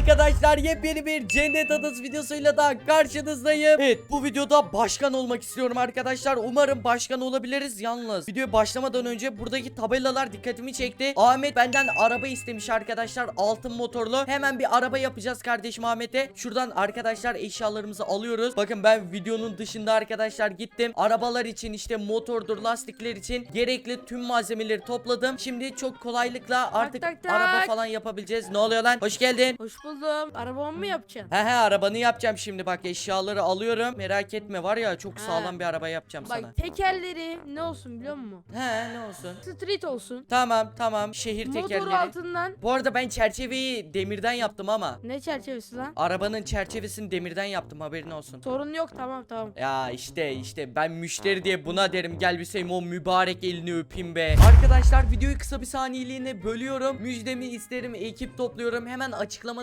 Arkadaşlar yepyeni bir cennet adası videosuyla da karşınızdayım. Evet bu videoda başkan olmak istiyorum arkadaşlar. Umarım başkan olabiliriz yalnız. Videoya başlamadan önce buradaki tabelalar dikkatimi çekti. Ahmet benden araba istemiş arkadaşlar. Altın motorlu. Hemen bir araba yapacağız kardeşim Ahmet'e. Şuradan arkadaşlar eşyalarımızı alıyoruz. Bakın ben videonun dışında arkadaşlar gittim. Arabalar için işte motordur lastikler için gerekli tüm malzemeleri topladım. Şimdi çok kolaylıkla artık tak, tak. araba falan yapabileceğiz. Ne oluyor lan? Hoş geldin. Hoş buldum. Arabamı mı yapacaksın? He he arabanı yapacağım şimdi bak eşyaları alıyorum. Merak etme var ya çok He. sağlam bir araba yapacağım sana. Bak tekerleri ne olsun biliyor musun? He ne olsun. Street olsun. Tamam tamam şehir Motor tekerleri. altından Bu arada ben çerçeveyi demirden yaptım ama. ne çerçevesi lan? Arabanın çerçevesini demirden yaptım haberin olsun. Sorun yok tamam tamam. Ya işte işte ben müşteri diye buna derim gel bir sevim o mübarek elini öpeyim be. Arkadaşlar videoyu kısa bir saniyeliğine bölüyorum. Müjdemi isterim ekip topluyorum. Hemen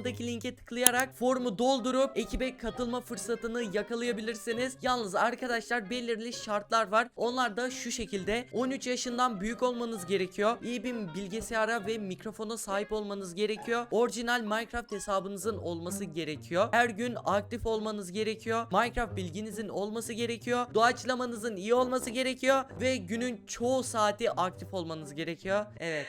açıklamadaki linke tıklayarak formu doldurup ekibe katılma fırsatını yakalayabilirsiniz. Yalnız arkadaşlar belirli şartlar var. Onlar da şu şekilde 13 yaşından büyük olmanız gerekiyor. İyi bir bilgisayara ve mikrofona sahip olmanız gerekiyor. Orijinal Minecraft hesabınızın olması gerekiyor. Her gün aktif olmanız gerekiyor. Minecraft bilginizin olması gerekiyor. Doğaçlamanızın iyi olması gerekiyor ve günün çoğu saati aktif olmanız gerekiyor. Evet.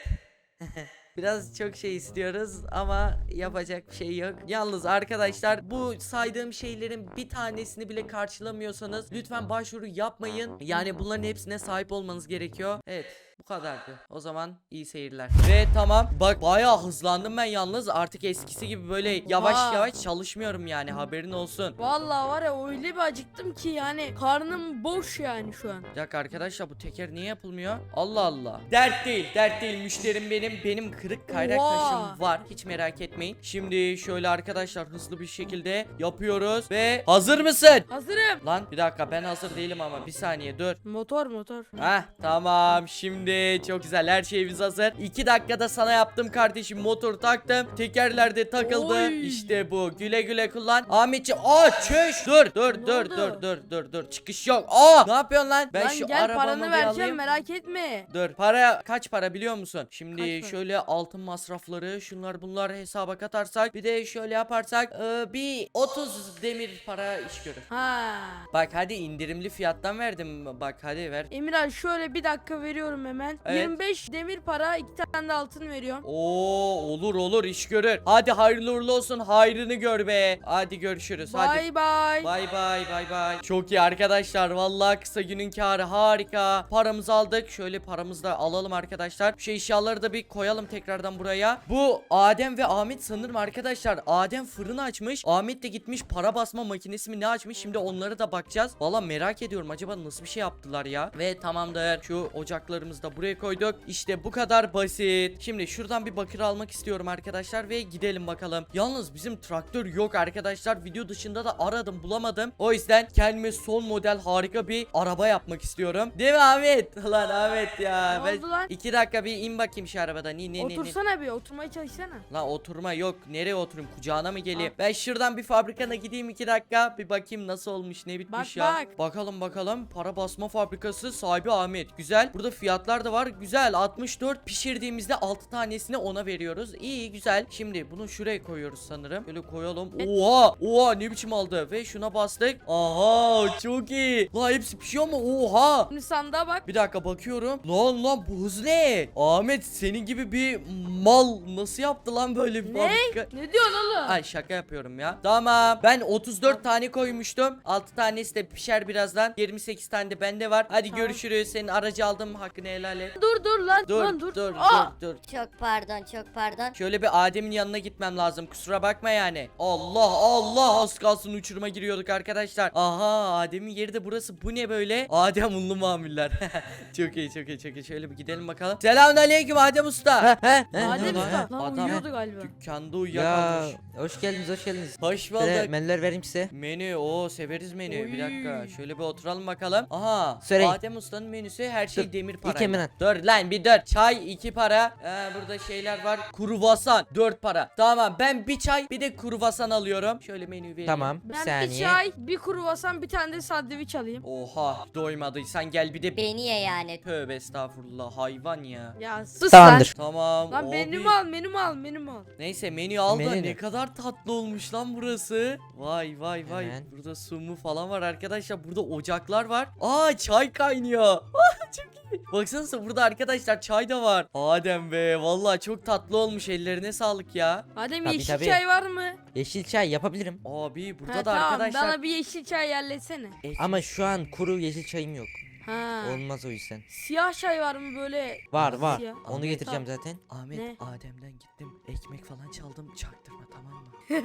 Biraz çok şey istiyoruz ama yapacak bir şey yok. Yalnız arkadaşlar bu saydığım şeylerin bir tanesini bile karşılamıyorsanız lütfen başvuru yapmayın. Yani bunların hepsine sahip olmanız gerekiyor. Evet. Bu kadardı. O zaman iyi seyirler. Ve tamam. Bak bayağı hızlandım ben yalnız. Artık eskisi gibi böyle yavaş Oha. yavaş çalışmıyorum yani. Haberin olsun. Vallahi var ya öyle bir acıktım ki yani karnım boş yani şu an. Bir dakika arkadaşlar bu teker niye yapılmıyor? Allah Allah. Dert değil, dert değil. Müşterim benim. Benim kırık kayrak Oha. taşım var. Hiç merak etmeyin. Şimdi şöyle arkadaşlar hızlı bir şekilde yapıyoruz ve hazır mısın? Hazırım. Lan bir dakika ben hazır değilim ama bir saniye dur. Motor motor. Heh tamam şimdi çok güzel her şeyimiz hazır 2 dakikada sana yaptım kardeşim motor taktım Tekerler de takıldı Oy. İşte bu güle güle kullan Ahmetciğim aa çöş dur dur Ne dur oldu? dur dur dur dur çıkış yok Aa ne yapıyorsun lan ben Lan şu gel arabamı paranı bir vereceğim alayım. merak etme. Dur para kaç para biliyor musun? Şimdi Kaç para? şöyle altın masrafları şunlar bunlar hesaba katarsak bir de şöyle yaparsak e, bir 30 demir para iş görür. Ha. Bak hadi indirimli fiyattan verdim bak hadi ver. Emirhan şöyle bir dakika veriyorum hemen. Evet. 25 demir para iki tane de altın veriyorum. Oo olur olur iş görür. Hadi hayırlı uğurlu olsun hayrını gör be. Hadi görüşürüz hadi. Bay bay. Bay bay bay bay. Çok iyi arkadaşlar. Vallahi kısa günün karı harika. Paramızı aldık. Şöyle paramızı da alalım arkadaşlar. Şu eşyaları da bir koyalım tekrardan buraya. Bu Adem ve Ahmet sanırım arkadaşlar. Adem fırın açmış. Ahmet de gitmiş para basma makinesi mi ne açmış. Şimdi onlara da bakacağız. Valla merak ediyorum acaba nasıl bir şey yaptılar ya. Ve tamamdır. Şu ocaklarımızı da buraya koyduk. İşte bu kadar basit. Şimdi şuradan bir bakır almak istiyorum arkadaşlar ve gidelim bakalım. Yalnız bizim traktör yok arkadaşlar. Video dışında da aradım bulamadım. O yüzden kendime son model harika bir araba yapmak istiyorum. Değil mi Ahmet? Lan Ahmet ya. Ne Ben oldu lan? iki dakika bir in bakayım şu arabadan. İn in in, in. Otursana bir oturmaya çalışsana. La oturma yok. Nereye oturayım? Kucağına mı geleyim? Ben şuradan bir fabrikana gideyim iki dakika. Bir bakayım nasıl olmuş ne bitmiş Bak, ya. bak. Bakalım bakalım. Para basma fabrikası sahibi Ahmet. Güzel. Burada fiyatlar da var. Güzel. 64 pişirdiğimizde 6 tanesini ona veriyoruz. İyi güzel. Şimdi bunu şuraya koyuyoruz sanırım. Böyle koyalım. Oha! Oha ne biçim aldı? Ve şuna bastık. Aha çok iyi. La hepsi pişiyor mu? Oha! Şimdi sandığa bak. Bir dakika bakıyorum. Lan lan bu hız ne? Ahmet senin gibi bir mal nasıl yaptı lan böyle bir Ne? fabrika? Ne diyorsun oğlum? Ay şaka yapıyorum ya. Tamam. Ben 34 tane koymuştum. 6 tanesi de pişer birazdan. 28 tane de bende var. Hadi Tamam. görüşürüz. Senin aracı aldım. Hakkını helal et. Dur dur lan. Dur lan dur dur. dur Aa! dur. Çok pardon çok pardon. Şöyle bir Adem'in yanına gitmem lazım. Kusura bakma yani. Allah Allah az kalsın uçuruma giriyorduk arkadaşlar. Aha Adem'in yeri de burası. Bu ne böyle? Adem unlu mamuller. çok iyi çok iyi çok iyi. Şöyle bir gidelim bakalım. Selamünaleyküm Adem Usta. He, Adem ne usta. Lan Adam- uyuyordu galiba. Dükkanda Ya uyuyakalmış. hoş geldiniz hoş geldiniz. Hoş Şöyle bulduk. menüler vereyim size. Menü o severiz menü. Bir dakika şöyle bir oturalım bakalım. Aha Söyleyin. Adem Usta'nın menüsü her şey Dur, demir İlk Emirhan. Dur lan bir dur. Çay 2 para. Ee, burada şeyler var. Kruvasan 4 para. Tamam ben bir çay bir de kruvasan alıyorum. Şöyle menü vereyim. Tamam Ben bir saniye. çay, bir kruvasan, bir tane de sandviç alayım. Oha doymadıysan gel bir de Beni ye yani. Tövbe estağfurullah hayvan ya. Ya sus Tamamdır. Tamam. lan. Lan abi. menümü al, menümü al, menümü al. Neyse menü al da Menü ne ne? kadar tatlı olmuş lan burası. Vay vay vay. Hemen. Burada su mu falan var arkadaşlar. Burada ocaklar var. Aa çay kaynıyor. Aa, çok iyi. Baksanıza burada arkadaşlar çay da var. Adem be vallahi çok tatlı olmuş ellerine sağlık ya. Adem Tabii, yeşil tabii. çay var mı? Yeşil çay yapabilirim. Abi burada Ha, da tamam, arkadaşlar. bana bir yeşil çay yerlesene. Ama şu an kuru yeşil çayım yok. Ha. Olmaz o yüzden. Siyah çay var mı böyle? Var var. Siyah. Onu getireceğim zaten. Ahmet Ne? Adem'den gittim. Ekmek falan çaldım. Çaktırma tamam mı?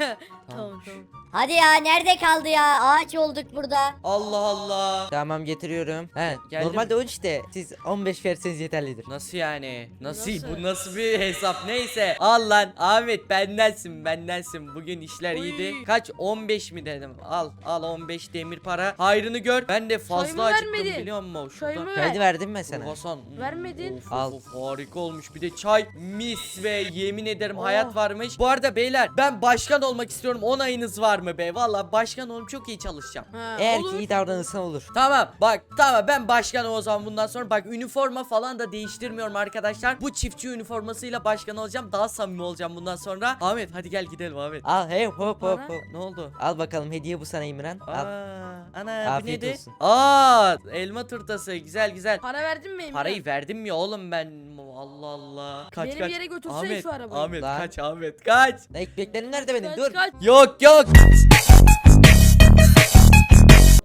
Tamam tamam. Hadi ya nerede kaldı ya? Ağaç olduk burada. Allah Allah. Tamam getiriyorum. He, Geldim. normalde 13 de siz 15 verseniz yeterlidir. Nasıl yani? Nasıl? Nasıl? Bu nasıl bir hesap? Neyse. Al lan. Ahmet bendensin bendensin. Bugün işler Oy. iyiydi. Kaç? 15 mi dedim? Al. Al 15 demir para. Hayrını gör. Ben de fazla acıktım biliyor musun? Çayımı Şurada. ver. Geldi verdim ben sana. Hasan. Vermedin. Of, of, Al. of, harika olmuş. Bir de çay mis ve yemin ederim Oh. hayat varmış. Bu arada beyler ben başkan olmak istiyorum. Onayınız var mı be? Valla başkan olup çok iyi çalışacağım. Ha, Eğer olur. ki iyi davranırsan olur. Tamam bak tamam ben başkan o zaman bundan sonra bak üniforma falan da değiştirmiyorum arkadaşlar. Bu çiftçi üniformasıyla başkan olacağım. Daha samimi olacağım bundan sonra. Ahmet hadi gel gidelim Ahmet. Al hey hop hop Bana- hop. Ne oldu? Al bakalım hediye bu sana İmran. Aa, Al. Ana bu Afiyet neydi? olsun. Aa elma turtası güzel güzel. Para verdin mi Emre? Parayı verdim ya oğlum ben. Allah Allah. Kaç Benim kaç. yere götürsene Ahmet, şu arabayı. Ahmet Lan. kaç Ahmet kaç. Ne ekmeklerim nerede benim? Kaç, Dur. kaç. Yok yok.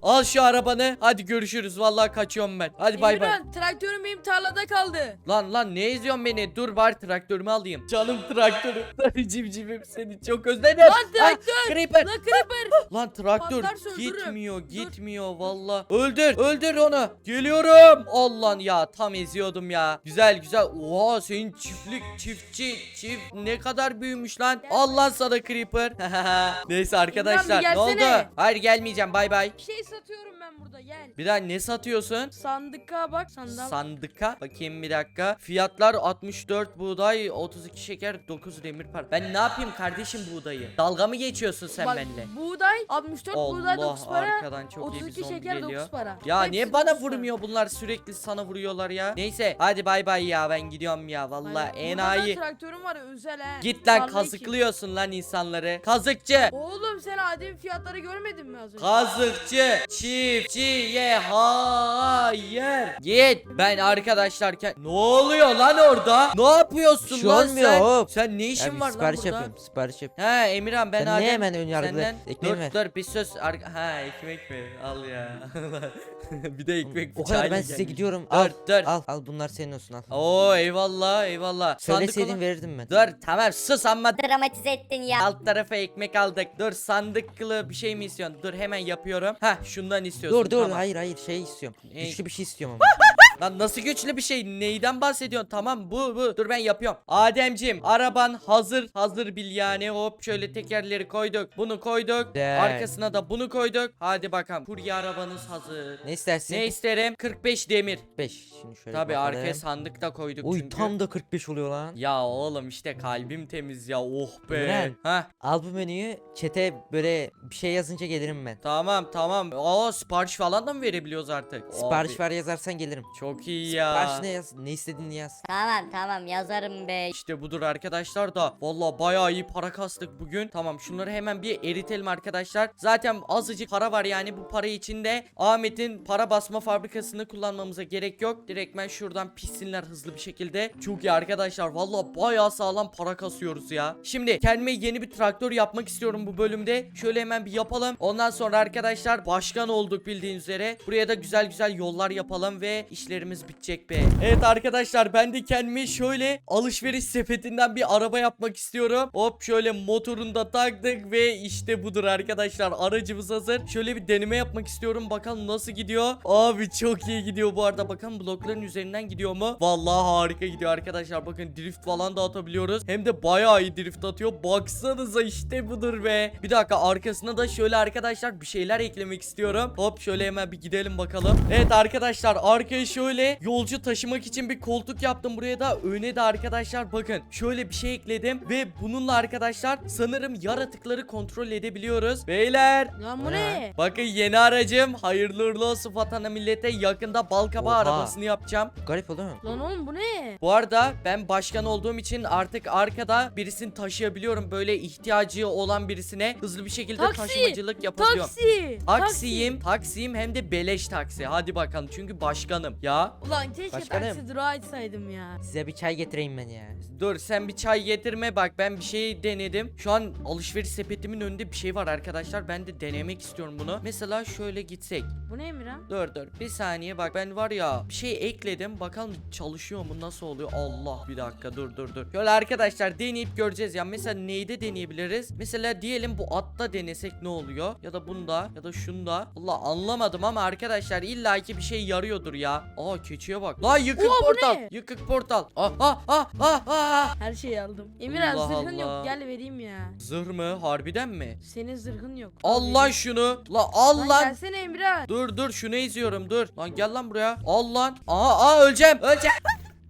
Al şu arabanı. Hadi görüşürüz. Vallahi kaçıyorum ben. Hadi bay bay. Emirhan, traktörüm benim tarlada kaldı. Lan lan ne izliyorsun beni? Dur bari traktörümü alayım. Canım traktörüm. Civcivim seni çok özledim. Lan Ah, traktör. Creeper. Lan creeper. Lan traktör Patlarsa öldürürüm. gitmiyor gitmiyor valla. Öldür öldür onu. Geliyorum. Allah ya tam eziyordum ya. Güzel güzel. Oha senin çiftlik çiftçi çift ne kadar büyümüş lan. Allah sana creeper. Neyse arkadaşlar ne oldu? gelsene. Hayır gelmeyeceğim bay bay. Bir şey satıyorum ben burada gel. Bir daha ne satıyorsun? Sandıka bak sandal. Sandıka bakayım bir dakika. Fiyatlar 64 buğday, 32 şeker, 9 demir para. Ben ne yapayım kardeşim buğdayı? Dalga mı geçiyorsun sen Bak, benimle? Buğday 64 buğday 9 Allah para. arkadan çok iyi bir 32 zombi şeker geliyor. 9 para. Ya Hepsi niye bana 9 para. vurmuyor bunlar sürekli sana vuruyorlar ya. Neyse hadi bay bay ya ben gidiyorum ya vallahi Aynen. Burada da enayi. traktörüm var özel he. Git lan Tarla için. kazıklıyorsun lan insanları. Kazıkçı. Oğlum sen adem fiyatları görmedin mi az önce? Kazıkçı çiftçiye hayır. Git ben arkadaşlar ke- ne oluyor lan orada? Ne yapıyorsun şey lan olmuyor, sen? hop. Sen ne işin var lan sipariş burada? yapıyorum. Sipariş yap. He Emirhan ben Sen Adem. niye hemen ön yargılı? Senden Ekmeği dur ver. dur bir söz ar- ha ekmek mi? Al ya. bir de ekmek O kadar ben size gelmiş. gidiyorum. Dur, Al. dur. Al. Al bunlar senin olsun al. Oo eyvallah eyvallah. Sandık Söyleseydin olan- verirdim ben. Dur tamam sus amma Dramatize ettin ya. Alt tarafa ekmek aldık. Dur sandıklı bir şey mi istiyorsun? Dur hemen yapıyorum. Heh şundan istiyorsun. Dur dur tamam. hayır hayır şey istiyorum. Ne? Güçlü bir şey istiyorum ama. Lan nasıl güçlü bir şey? Neyden bahsediyorsun? Tamam bu bu. Dur ben yapıyorum. Ademcim araban hazır. Hazır bil yani. Hop şöyle tekerleri koyduk. Bunu koyduk. Güzel. Arkasına da bunu koyduk. Hadi bakalım. Kurye arabanız hazır. ne istersin? Ne isterim? 45 demir. 5. Şimdi şöyle Tabi bakalım. arkaya sandık da koyduk Uy çünkü. tam da 45 oluyor lan. Ya oğlum işte kalbim temiz ya. Oh be. Heh. Al bu menüyü. Çete böyle bir şey yazınca gelirim ben. Tamam tamam. Aa sipariş falan da mı verebiliyoruz artık? Sipariş Abi, var yazarsan gelirim. Çok iyi ya. Sipariş ne yaz? Ne istediğini yaz. Tamam tamam. Yazarım be. İşte budur arkadaşlar da. Valla bayağı iyi para kastık bugün. Tamam şunları hemen bir eritelim arkadaşlar. Zaten azıcık para var yani bu para içinde. Ahmet'in para basma fabrikasını kullanmamıza gerek yok. Direktmen şuradan pissinler hızlı bir şekilde. Çok iyi arkadaşlar. Valla bayağı sağlam para kasıyoruz ya. Şimdi kendime yeni bir traktör yapmak istiyorum bu bölümde. Şöyle hemen bir yapalım. Ondan sonra arkadaşlar başkan olduk bildiğiniz üzere. Buraya da güzel güzel yollar yapalım ve işlerimiz bitecek be Evet arkadaşlar ben de kendime şöyle alışveriş sepetinden bir araba yapmak istiyorum. Hop şöyle motorunu da taktık ve işte budur arkadaşlar aracımız hazır. Şöyle bir deneme yapmak istiyorum bakalım nasıl gidiyor. Abi çok iyi gidiyor bu arada bakalım blokların üzerinden gidiyor mu? Vallahi harika gidiyor arkadaşlar bakın drift falan da atabiliyoruz. Hem de bayağı iyi drift atıyor. Baksanıza işte budur be. Bir dakika arkasına da şöyle arkadaşlar bir şeyler eklemek istiyorum. Hop şöyle hemen bir gidelim bakalım. Evet arkadaşlar arkaya şöyle şöyle yolcu taşımak için bir koltuk yaptım buraya da öne de arkadaşlar bakın şöyle bir şey ekledim ve bununla arkadaşlar sanırım yaratıkları kontrol edebiliyoruz. Beyler Lan bu ne? ne? bakın yeni aracım hayırlı uğurlu olsun vatana millete yakında balkaba Oha. arabasını yapacağım. Garip oldu mu? Lan oğlum bu ne? Bu arada ben başkan olduğum için artık arkada birisini taşıyabiliyorum. Böyle ihtiyacı olan birisine hızlı bir şekilde Taksi! taşımacılık yapabiliyorum. Taksi. Taksiyim, taksiyim hem de beleş taksi. Hadi bakalım çünkü başkanım. Ya Ulan keşke Başkanım. taksi durağı açsaydım ya. Size bir çay getireyim ben ya. dur sen bir çay getirme bak ben bir şey denedim. Şu an alışveriş sepetimin önünde bir şey var arkadaşlar. Ben de denemek istiyorum bunu. Mesela şöyle gitsek. Bu ne Emirhan? Dur dur bir saniye bak ben var ya bir şey ekledim. Bakalım çalışıyor mu nasıl oluyor? Allah bir dakika dur dur dur. Şöyle arkadaşlar deneyip göreceğiz ya. Mesela neyde deneyebiliriz? Mesela diyelim bu atta denesek ne oluyor? Ya da bunda ya da şunda. Allah anlamadım ama arkadaşlar illaki bir şey yarıyordur ya. Aa keçiye bak. La yıkık Oha, bu portal. ne? Yıkık portal. Ah ah ah ah ah. Her şeyi aldım. Emirhan Allah zırhın Allah. yok gel vereyim ya. Zırh mı? Harbiden mi? Senin zırhın yok. Al lan şunu. La al Lan lan. gelsene Emirhan. Dur dur şunu izliyorum dur. Lan gel lan buraya. Al lan. Aa, aa öleceğim. Öleceğim.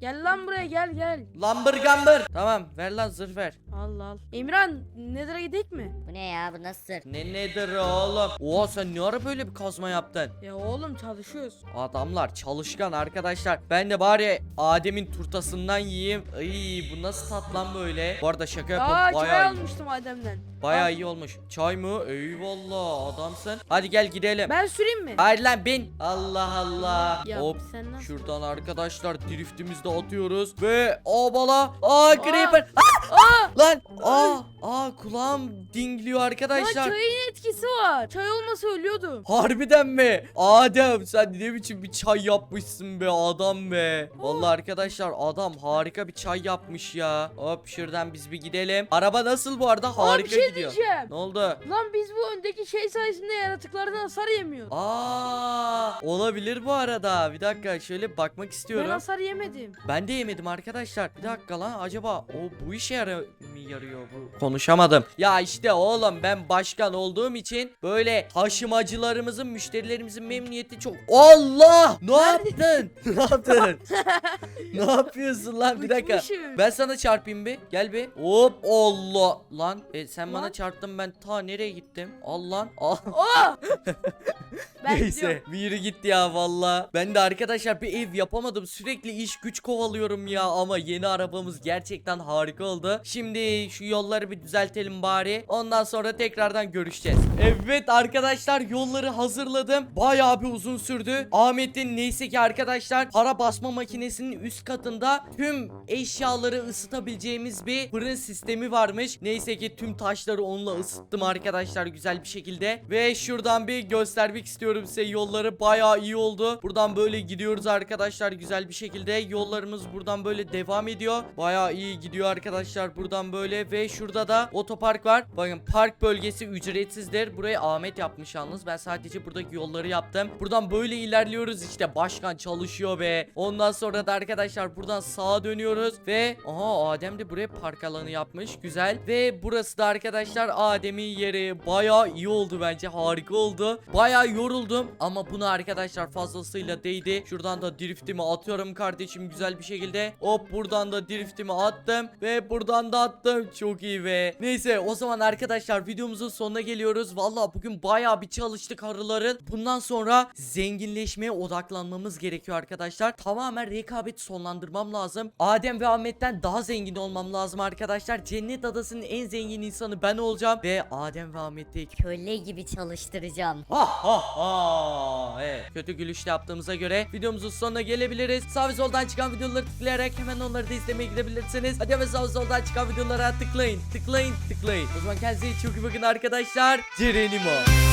Gel lan buraya gel gel. Lambır gambır. Tamam ver lan zırh ver. Al al. Emirhan Nether'a gidelim mi? Bu ne ya bu nasıl sır? Ne nedir oğlum? Oha sen ne ara böyle bir kazma yaptın? Ya oğlum çalışıyoruz. Adamlar çalışkan arkadaşlar. Ben de bari Adem'in turtasından yiyeyim. Ay bu nasıl tat lan böyle? Bu arada şaka yapalım. Aa çay Bayağı almıştım Adem'den. Bayağı Al. iyi olmuş. Çay mı? Eyvallah adamsın. Hadi gel gidelim. Ben süreyim mi? Hayır lan bin. Allah Allah. Ya Hop. sen nasıl? Şuradan arkadaşlar driftimizi de atıyoruz ve obala aa creeper Aa! Aa! lan aa aa kulağım dingliyor Lan arkadaşlar çayın etkisi var. Çay olmasa ölüyordum. Harbiden mi? Adem sen ne biçim bir çay yapmışsın be adam be. Vallahi arkadaşlar adam harika bir çay yapmış ya. Hop şuradan biz bir gidelim. Araba nasıl bu arada? Aa, Harika bir şey gidiyor. diyeceğim. Ne oldu? Lan biz bu öndeki şey sayesinde yaratıklardan hasar yemiyoruz. Aa olabilir bu arada. Bir dakika şöyle bakmak Ben istiyorum. hasar yemedim. Ben de yemedim arkadaşlar. Bir dakika lan acaba o bu işe yara- mı yarıyor bu? Konuşamadım. Ya işte oğlum ben başkan olduğum için böyle taşımacılarımızın, müşterilerimizin memnuniyeti çok. Allah! Ne yaptın? ne yaptın? ne yapıyorsun lan? Bir dakika. Uçmuşum. Ben sana çarpayım bir. Gel bir. Hop Allah. Lan e, sen bana Lan. çarptın ben ta nereye gittim? Al lan. Al. Aa! ben Neyse gidiyorum. bir yürü gitti ya valla. Ben de arkadaşlar bir ev yapamadım. Sürekli iş güç kovalıyorum ya ama yeni arabamız gerçekten harika oldu. Şimdi şu yolları bir düzeltelim bari. Ondan sonra tekrardan görüşeceğiz. Evet arkadaşlar yolları hazırladım. Bayağı bir uzun sürdü. Ahmet'in neyse ki arkadaşlar para basma makinesinin üst katında tüm eşyaları ısıtabileceğimiz bir fırın sistemi varmış. Neyse ki tüm taşları onunla ısıttım arkadaşlar güzel bir şekilde. Ve şuradan bir göstermek istiyorum size yolları bayağı iyi oldu. Buradan böyle gidiyoruz arkadaşlar güzel bir şekilde. Yollarımız buradan böyle devam ediyor. Bayağı iyi gidiyor arkadaşlar buradan böyle ve şurada da otopark var. Bakın park bölgesi ücretsizdir. Burayı Ahmet yapmış yalnız. Ben sadece buradaki yolları yaptım. Buradan böyle ilerliyoruz işte. Başkan çalışıyor be. Ondan sonra da arkadaşlar buradan sağa dönüyoruz ve aha Adem de buraya park alanı yapmış. Güzel. Ve burası da arkadaşlar Adem'in yeri. Bayağı iyi oldu bence. Harika oldu. Bayağı yoruldum ama buna arkadaşlar fazlasıyla değdi. Şuradan da driftimi atıyorum kardeşim güzel bir şekilde. Hop buradan da driftimi attım ve buradan da attım. Çok iyi be. Neyse o zaman arkadaşlar videomuzun sonuna geliyoruz. Valla bugün bayağı bir çalıştık arıların. Bundan sonra zenginleşmeye odaklanmamız gerekiyor arkadaşlar. Tamamen rekabet sonlandırmam lazım. Adem ve Ahmet'ten daha zengin olmam lazım arkadaşlar. Cennet adasının en zengin insanı ben olacağım ve Adem ve Ahmet'i Köle gibi çalıştıracağım. Ha ha ha. Evet. Kötü gülüşle yaptığımıza göre videomuzun sonuna gelebiliriz. Sağ ve soldan çıkan videoları tıklayarak hemen onları da izlemeye gidebilirsiniz. Hadi hemen sağ ve soldan çıkan videolara tıklayın. Tıklayın tıklayın. O zaman kendinize çok iyi bakın arkadaşlar. Cerenimo.